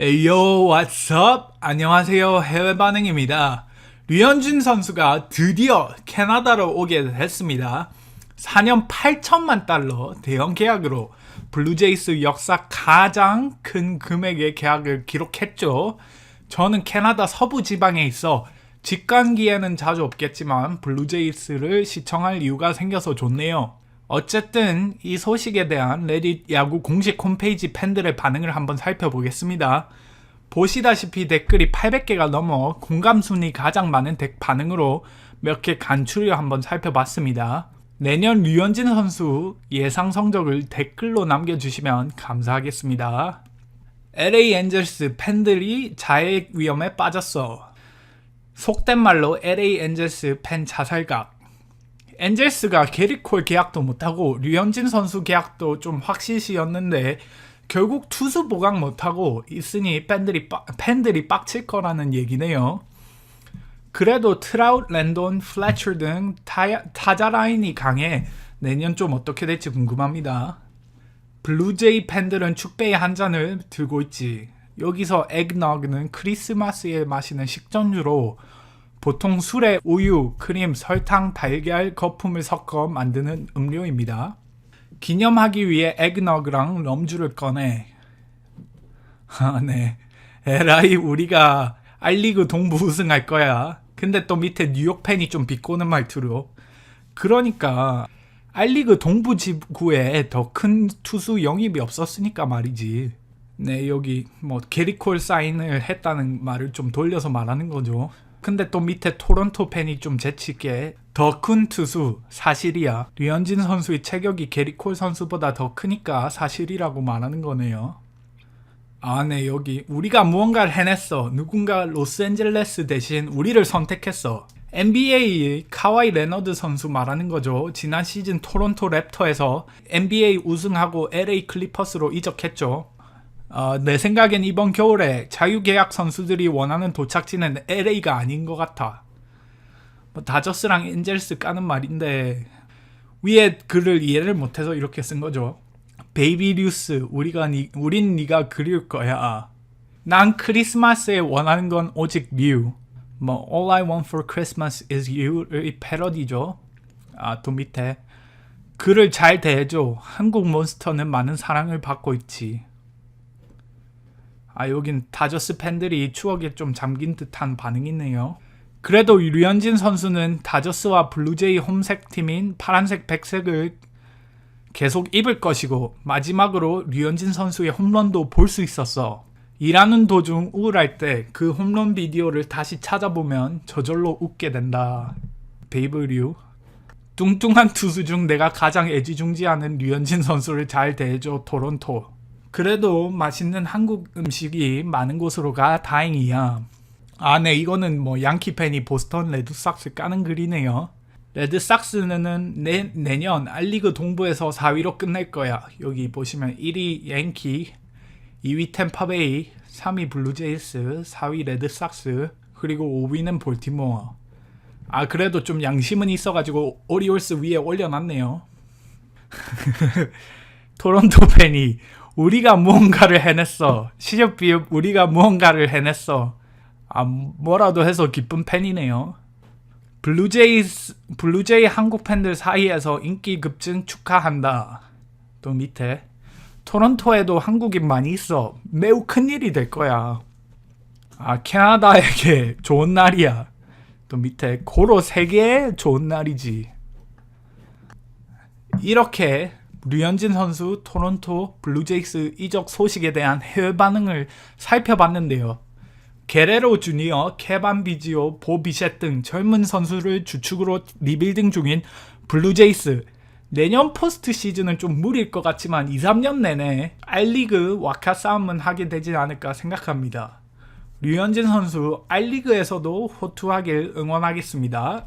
Yo, what's up? 안녕하세요. 해외 반응입니다. 류현진 선수가 드디어 캐나다로 오게 됐습니다. 4년 8천만 달러 대형 계약으로 블루제이스 역사 가장 큰 금액의 계약을 기록했죠. 저는 캐나다 서부 지방에 있어 직관기에는 자주 없겠지만 블루제이스를 시청할 이유가 생겨서 좋네요. 어쨌든 이 소식에 대한 레딧 야구 공식 홈페이지 팬들의 반응을 한번 살펴보겠습니다. 보시다시피 댓글이 800개가 넘어 공감 순위 가장 많은 댓 반응으로 몇 개 간추려 한번 살펴봤습니다. 내년 류현진 선수 예상 성적을 댓글로 남겨주시면 감사하겠습니다. LA 엔젤스 팬들이 자해 위험에 빠졌어. 속된 말로 LA 엔젤스 팬 자살각. 엔젤스가 게리콜 계약도 못하고 류현진 선수 계약도 좀 확실시였는데 결국 투수 보강 못하고 있으니 팬들이 빡- 팬들이 빡칠 거라는 얘기네요. 그래도 트라웃, 랜돈, 플래처 등 타, 타자 라인이 강해 내년 좀 어떻게 될지 궁금합니다. 블루제이 팬들은 축배의 한 잔을 들고 있지. 여기서 에그너그는 크리스마스에 마시는 식전주로 보통 술에 우유, 크림, 설탕, 달걀, 거품을 섞어 만드는 음료입니다. 기념하기 위해 에그너그랑 럼주를 꺼내. 아, 네. 에라이, 우리가 알리그 동부 우승할 거야. 근데 또 밑에 뉴욕 팬이 좀 비꼬는 말투로. 그러니까, 알리그 동부 지구에 더 큰 투수 영입이 없었으니까 말이지. 네, 여기 뭐 게리콜 사인을 했다는 말을 좀 돌려서 말하는 거죠. 근데 또 밑에 토론토 팬이 좀 재치있게 더 큰 투수 사실이야. 류현진 선수의 체격이 게리콜 선수보다 더 크니까 사실이라고 말하는 거네요. 아, 네, 여기 우리가 무언가를 해냈어. 누군가 로스앤젤레스 대신 우리를 선택했어. NBA의 카와이 레너드 선수 말하는 거죠. 지난 시즌 토론토 랩터에서 NBA 우승하고 LA 클리퍼스로 이적했죠. 어, 내 생각엔 이번 겨울에 자유계약 선수들이 원하는 도착지는 LA가 아닌 것 같아. 뭐 다저스랑 엔젤스 까는 말인데 위에 글을 이해를 못해서 이렇게 쓴 거죠. 베이비 류스 우리가 니, 우린 네가 그리울 거야. 난 크리스마스에 원하는 건 오직 류. 뭐 All I want for Christmas is you의 패러디죠. 아 또 밑에 그를 잘 대해줘. 한국 몬스터는 많은 사랑을 받고 있지. 아 여긴 다저스 팬들이 추억에 좀 잠긴 듯한 반응이네요. 그래도 류현진 선수는 다저스와 블루제이 홈색 팀인 파란색 백색을 계속 입을 것이고 마지막으로 류현진 선수의 홈런도 볼 수 있었어. 일하는 도중 우울할 때 그 홈런 비디오를 다시 찾아보면 저절로 웃게 된다. 베이브 류. 뚱뚱한 투수 중 내가 가장 애지중지하는 류현진 선수를 잘 대해줘 토론토. 그래도 맛있는 한국 음식이 많은 곳으로 가 다행이야. 아, 네, 이거는 뭐 양키 팬이 보스턴 레드삭스 까는 글이네요. 레드삭스는 내, 내년 알리그 동부에서 4위로 끝낼 거야. 여기 보시면 1위 양키, 2위 템파베이, 3위 블루제이스, 4위 레드삭스, 그리고 5위는 볼티모어. 아, 그래도 좀 양심은 있어가지고 오리올스 위에 올려놨네요. 토론토 팬이 우리가 무언가를 해냈어. 시접 비읍 우리가 무언가를 해냈어. 아 뭐라도 해서 기쁜 팬이네요. 블루제이 블루제이 한국 팬들 사이에서 인기 급증 축하한다. 또 밑에 토론토에도 한국인 많이 있어. 매우 큰 일이 될 거야. 아 캐나다에게 좋은 날이야. 또 밑에 고로 세계에 좋은 날이지. 이렇게 류현진 선수 토론토 블루제이스 이적 소식에 대한 해외 반응을 살펴봤는데요. 게레로 주니어, 케반 비지오, 보 비셋 등 젊은 선수를 주축으로 리빌딩 중인 블루제이스. 내년 포스트 시즌은 좀 무리일 것 같지만 2, 3년 내내 알리그 와카 싸움은 하게 되지 않을까 생각합니다. 류현진 선수 알리그에서도 호투하길 응원하겠습니다.